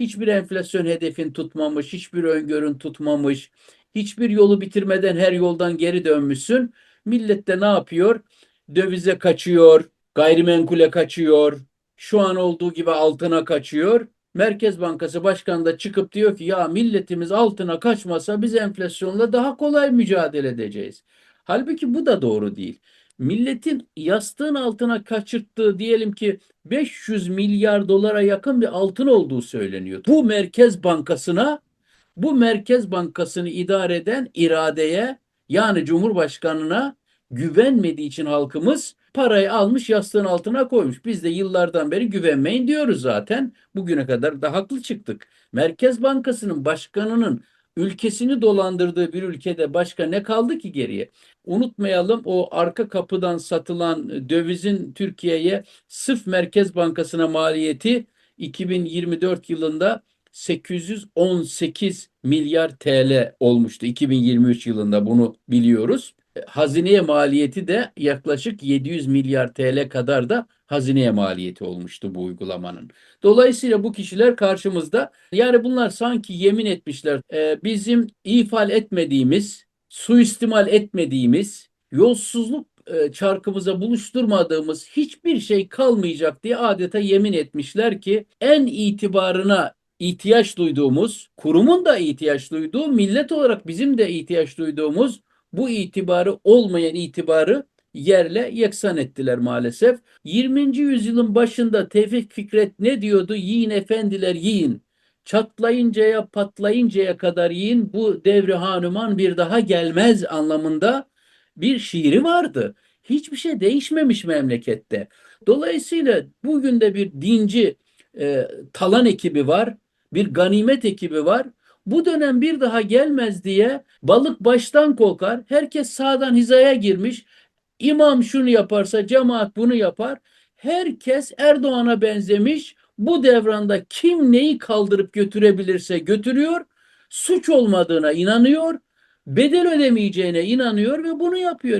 hiçbir enflasyon hedefin tutmamış, hiçbir öngörün tutmamış, hiçbir yolu bitirmeden her yoldan geri dönmüşsün. Millet de ne yapıyor? Dövize kaçıyor, gayrimenkule kaçıyor, şu an olduğu gibi altına kaçıyor. Merkez Bankası Başkanı da çıkıp diyor ki ya milletimiz altına kaçmasa biz enflasyonla daha kolay mücadele edeceğiz. Halbuki bu da doğru değil. Milletin yastığın altına kaçırttığı diyelim ki 500 milyar dolara yakın bir altın olduğu söyleniyor. Bu Merkez Bankası'na bu Merkez Bankası'nı idare eden iradeye yani Cumhurbaşkanı'na güvenmediği için halkımız parayı almış yastığın altına koymuş. Biz de yıllardan beri güvenmeyin diyoruz zaten. Bugüne kadar da haklı çıktık. Merkez Bankası'nın başkanının ülkesini dolandırdığı bir ülkede başka ne kaldı ki geriye? Unutmayalım o arka kapıdan satılan dövizin Türkiye'ye sırf Merkez Bankası'na maliyeti 2024 yılında 818 milyar TL olmuştu. 2023 yılında bunu biliyoruz. Hazineye maliyeti de yaklaşık 700 milyar TL kadar da hazineye maliyeti olmuştu bu uygulamanın. Dolayısıyla bu kişiler karşımızda. Yani bunlar sanki yemin etmişler. e, bizim ifade etmediğimiz, suistimal etmediğimiz, yolsuzluk e, çarkımıza buluşturmadığımız hiçbir şey kalmayacak diye adeta yemin etmişler ki en itibarına ihtiyaç duyduğumuz, kurumun da ihtiyaç duyduğu, millet olarak bizim de ihtiyaç duyduğumuz bu itibarı olmayan itibarı yerle yeksan ettiler maalesef. 20. yüzyılın başında Tevfik Fikret ne diyordu? Yiyin efendiler yiyin. Çatlayıncaya patlayıncaya kadar yiyin bu devri hanuman bir daha gelmez anlamında bir şiiri vardı. Hiçbir şey değişmemiş memlekette. Dolayısıyla bugün de bir dinci e, talan ekibi var, bir ganimet ekibi var. Bu dönem bir daha gelmez diye balık baştan kokar. Herkes sağdan hizaya girmiş. İmam şunu yaparsa cemaat bunu yapar. Herkes Erdoğan'a benzemiş. Bu devranda kim neyi kaldırıp götürebilirse götürüyor. Suç olmadığına inanıyor. Bedel ödemeyeceğine inanıyor ve bunu yapıyor.